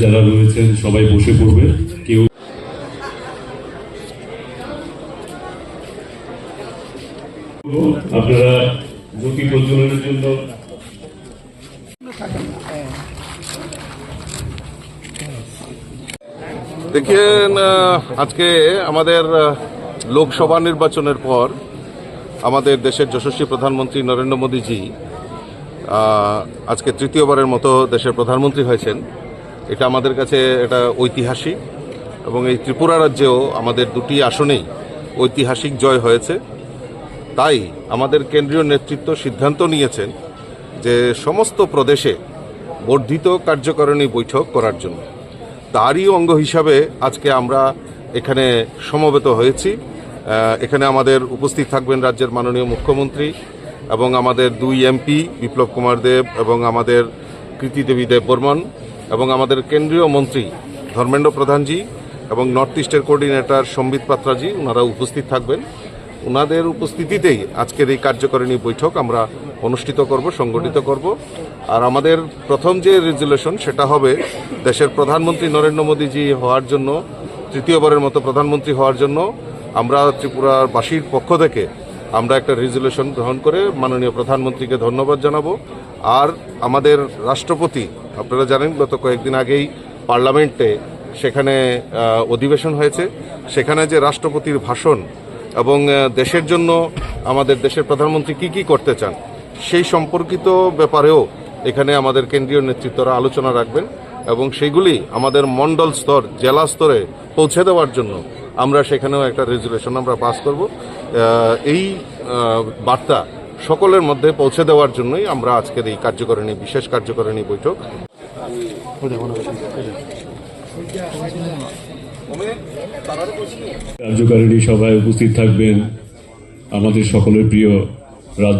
যারা রয়েছেন, সবাই বসে পড়বে। কেউ আপনারা জ্যোতি প্রজ্বলনের জন্য দেখেন আজকে আমাদের লোকসভা নির্বাচনের পর আমাদের দেশের যশস্বী প্রধানমন্ত্রী নরেন্দ্র মোদীজি আজকে তৃতীয়বারের মতো দেশের প্রধানমন্ত্রী হয়েছেন। এটা আমাদের কাছে এটা ঐতিহাসিক এবং এই ত্রিপুরা রাজ্যেও আমাদের দুটি আসনেই ঐতিহাসিক জয় হয়েছে। তাই আমাদের কেন্দ্রীয় নেতৃত্ব সিদ্ধান্ত নিয়েছেন যে সমস্ত প্রদেশে বর্ধিত কার্যকারিণী বৈঠক করার জন্য। তারই অঙ্গ হিসাবে আজকে আমরা এখানে সমবেত হয়েছি। এখানে আমাদের উপস্থিত থাকবেন রাজ্যের মাননীয় মুখ্যমন্ত্রী এবং আমাদের দুই এমপি বিপ্লব কুমার দেব এবং আমাদের কৃতিদেবী দেব বর্মন এবং আমাদের কেন্দ্রীয় মন্ত্রী ধর্মেন্দ্র প্রধানজি এবং নর্থ ইস্টের কোঅর্ডিনেটর সম্বিত পাত্রাজি ওনারা উপস্থিত থাকবেন। ওনাদের উপস্থিতিতেই আজকের এই কার্যকারিণী বৈঠক আমরা অনুষ্ঠিত করব, সংগঠিত করব। আর আমাদের প্রথম যে রেজুলেশন, সেটা হবে দেশের প্রধানমন্ত্রী নরেন্দ্র মোদীজি হওয়ার জন্য, তৃতীয়বারের মতো প্রধানমন্ত্রী হওয়ার জন্য আমরা ত্রিপুরার বাসীর পক্ষ থেকে আমরা একটা রেজুলেশন গ্রহণ করে মাননীয় প্রধানমন্ত্রীকে ধন্যবাদ জানাব। আর আমাদের রাষ্ট্রপতি, আপনারা জানেন গত কয়েকদিন আগেই পার্লামেন্টে সেখানে অধিবেশন হয়েছে। সেখানে যে রাষ্ট্রপতির ভাষণ এবং দেশের জন্য আমাদের দেশের প্রধানমন্ত্রী কি কি করতে চান, সেই সম্পর্কিত ব্যাপারেও এখানে আমাদের কেন্দ্রীয় নেতৃত্বরা আলোচনা রাখবেন এবং সেগুলি আমাদের মন্ডল স্তর, জেলা স্তরে পৌঁছে দেওয়ার জন্য আমরা সেখানেও একটা রেজুলেশন আমরা পাস করব। এই বার্তা সকলের মধ্যে পৌঁছে দেওয়ার জন্যই আমরা আজকের এই কার্যকারিণী, বিশেষ কার্যকারিণী বৈঠক। কার্যকারিণী সভায় উপস্থিত থাকবেন আমাদের সকলের প্রিয় রাজ্য